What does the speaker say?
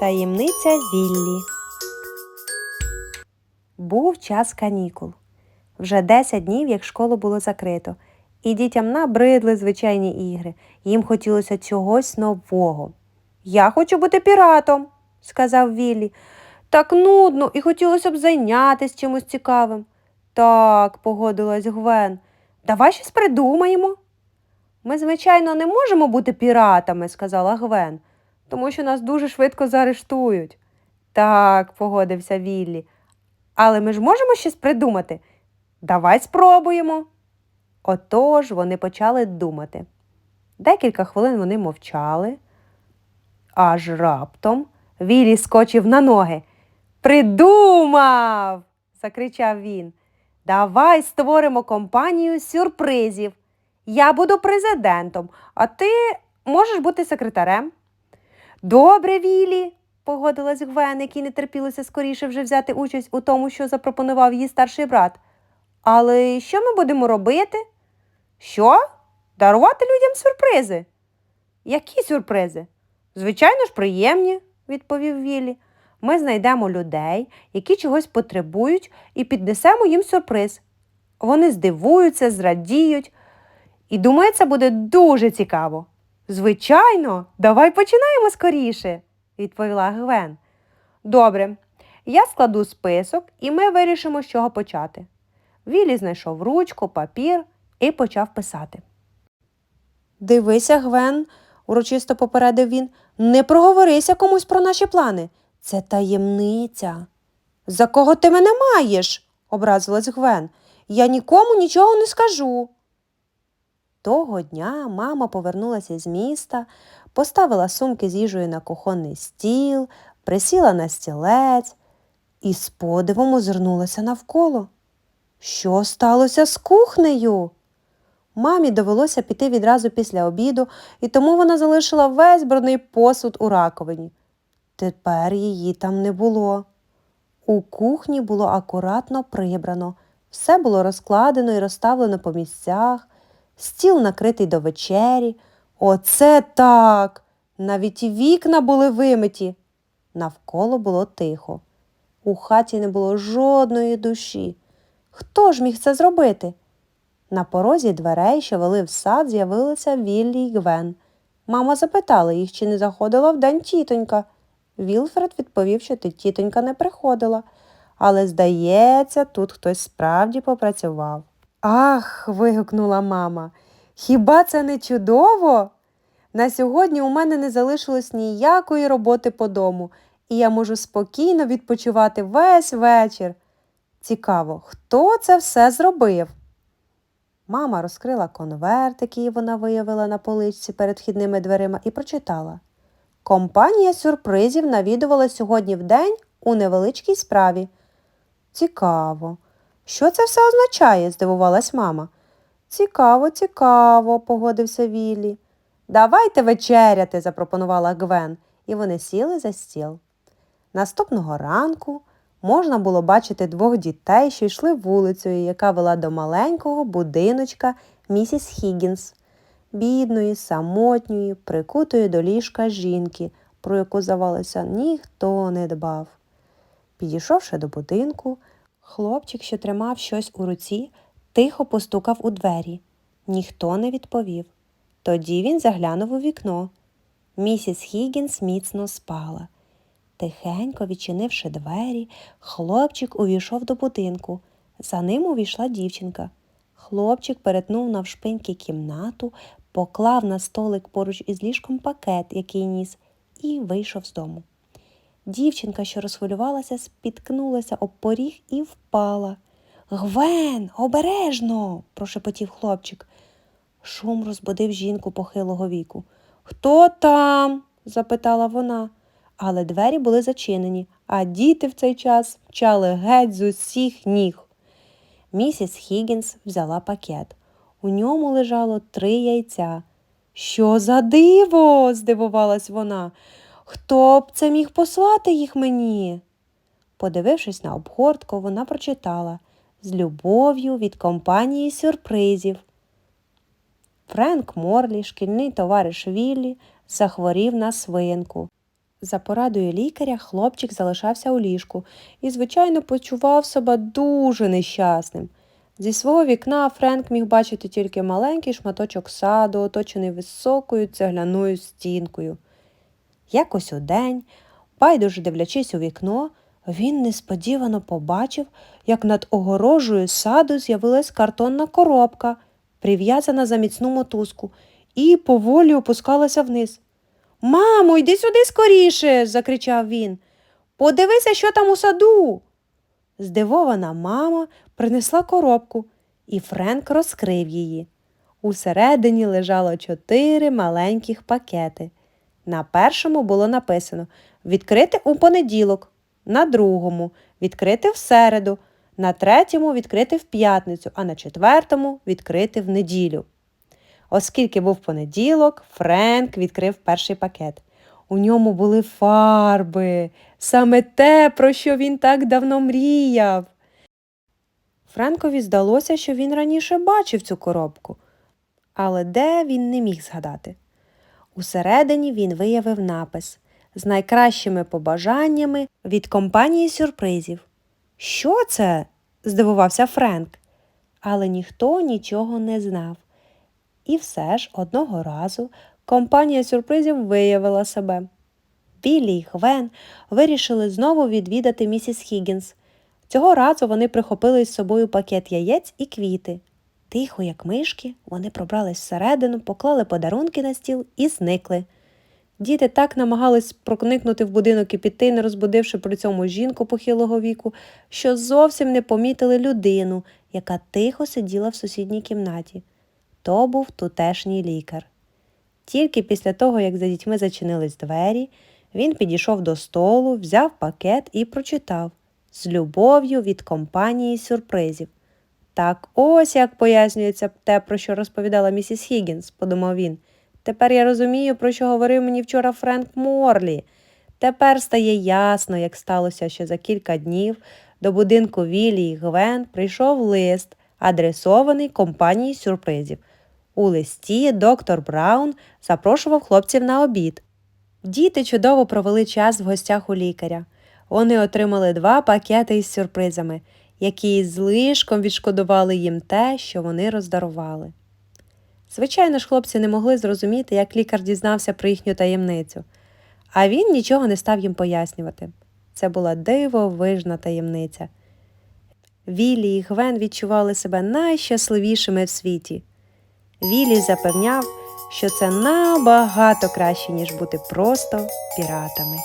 Таємниця Віллі. Був час канікул. Вже 10 днів, як школу було закрито, і дітям набридли звичайні ігри. Їм хотілося чогось нового. Я хочу бути піратом, сказав Віллі. Так нудно і хотілося б зайнятися чимось цікавим. Так, погодилась Гвен. Давай щось придумаємо. Ми, звичайно, не можемо бути піратами, сказала Гвен, тому що нас дуже швидко заарештують. Так, погодився Віллі. Але ми ж можемо щось придумати. Давай спробуємо. Отож вони почали думати. Декілька хвилин вони мовчали, аж раптом Віллі скочив на ноги. Придумав. закричав він. Давай створимо компанію сюрпризів. Я буду президентом, а ти можеш бути секретарем. Добре, Вілі, погодилась Гвен, якій не терпілося скоріше вже взяти участь у тому, що запропонував її старший брат. Але що ми будемо робити? Що? Дарувати людям сюрпризи. Які сюрпризи? Звичайно ж, приємні, відповів Віллі. Ми знайдемо людей, які чогось потребують, і піднесемо їм сюрприз. Вони здивуються, зрадіють. І думаю, це буде дуже цікаво. Звичайно, давай починаємо скоріше, відповіла Гвен. Добре, я складу список, і ми вирішимо, з чого почати. Віллі знайшов ручку, папір і почав писати. Дивися, Гвен, урочисто попередив він, не проговорися комусь про наші плани. Це таємниця. За кого ти мене маєш? образилась Гвен. Я нікому нічого не скажу. Того дня мама повернулася з міста, поставила сумки з їжею на кухонний стіл, присіла на стілець і з подивом озирнулася навколо. Що сталося з кухнею? Мамі довелося піти відразу після обіду, і тому вона залишила весь брудний посуд у раковині. Тепер її там не було. У кухні було акуратно прибрано, все було розкладено і розставлено по місцях, стіл накритий до вечері. Оце так! Навіть і вікна були вимиті. Навколо було тихо. У хаті не було жодної душі. Хто ж міг це зробити? На порозі дверей, що вели в сад, з'явилися Віллі й Гвен. Мама запитала їх, чи не заходила вдень тітонька. Вілфред відповів, що тітонька не приходила, але, здається, тут хтось справді попрацював. Ах. вигукнула мама. Хіба це не чудово? На сьогодні у мене не залишилось ніякої роботи по дому, і я можу спокійно відпочивати весь вечір. Цікаво, хто це все зробив? Мама розкрила конверт, який вона виявила на поличці перед вхідними дверима, і прочитала. Компанія сюрпризів навідувала сьогодні вдень у невеличкій справі. Цікаво. Що це все означає? здивувалась мама. Цікаво, цікаво, погодився Віллі. Давайте вечеряти, запропонувала Гвен, і вони сіли за стіл. Наступного ранку можна було бачити двох дітей, що йшли вулицею, яка вела до маленького будиночка місіс Хіггінс, бідної, самотньої, прикутої до ліжка жінки, про яку, здавалося, ніхто не дбав. Підійшовши до будинку, хлопчик, що тримав щось у руці, тихо постукав у двері. Ніхто не відповів. Тоді він заглянув у вікно. Місіс Хіггінс міцно спала. Тихенько відчинивши двері, хлопчик увійшов до будинку. За ним увійшла дівчинка. Хлопчик перетнув навшпиньки кімнату, поклав на столик поруч із ліжком пакет, який ніс, і вийшов з дому. Дівчинка, що розхвилювалася, спіткнулася об поріг і впала. Гвен, обережно, прошепотів хлопчик. Шум розбудив жінку похилого віку. Хто там? запитала вона. Але двері були зачинені, а діти в цей час мчали геть з усіх ніг. Місіс Хіггінс взяла пакет. У ньому лежало три яйця. Що за диво? здивувалась вона. Хто б це міг послати їх мені? Подивившись на обгортку, вона прочитала з любов'ю від компанії сюрпризів. Френк Морлі, шкільний товариш Віллі, захворів на свинку. За порадою лікаря хлопчик залишався у ліжку і, звичайно, почував себе дуже нещасним. Зі свого вікна Френк міг бачити тільки маленький шматочок саду, оточений високою цегляною стінкою. Якось удень, байдуже дивлячись у вікно, він несподівано побачив, як над огорожею саду з'явилась картонна коробка, прив'язана за міцну мотузку, і поволі опускалася вниз. Мамо, йди сюди скоріше, закричав він. Подивися, що там у саду. Здивована мама принесла коробку, і Френк розкрив її. Усередині лежало чотири маленьких пакети. На першому було написано відкрити у понеділок, на другому відкрити в середу, на третьому відкрити в п'ятницю, а на четвертому відкрити в неділю. Оскільки був понеділок, Френк відкрив перший пакет. У ньому були фарби, саме те, про що він так давно мріяв. Френкові здалося, що він раніше бачив цю коробку, але де він не міг згадати. Усередині він виявив напис з найкращими побажаннями від компанії сюрпризів. Що це? здивувався Френк. Але ніхто нічого не знав. І все ж одного разу компанія сюрпризів виявила себе. Біллі й Гвен вирішили знову відвідати місіс Хіггінс. Цього разу вони прихопили з собою пакет яєць і квіти. Тихо, як мишки, вони пробрались всередину, поклали подарунки на стіл і зникли. Діти так намагались проникнути в будинок і піти, не розбудивши при цьому жінку похилого віку, що зовсім не помітили людину, яка тихо сиділа в сусідній кімнаті. То був тутешній лікар. Тільки після того, як за дітьми зачинились двері, він підійшов до столу, взяв пакет і прочитав з любов'ю від компанії сюрпризів. Так ось як пояснюється те, про що розповідала місіс Хіггінс, подумав він. Тепер я розумію, про що говорив мені вчора Френк Морлі. Тепер стає ясно, як сталося, що за кілька днів до будинку Вілі і Гвен прийшов лист, адресований компанії сюрпризів. У листі доктор Браун запрошував хлопців на обід. Діти чудово провели час в гостях у лікаря. Вони отримали два пакети із сюрпризами, які з лишком відшкодували їм те, що вони роздарували. Звичайно ж, хлопці не могли зрозуміти, як лікар дізнався про їхню таємницю, а він нічого не став їм пояснювати. Це була дивовижна таємниця. Віллі і Гвен відчували себе найщасливішими в світі. Віллі запевняв, що це набагато краще, ніж бути просто піратами.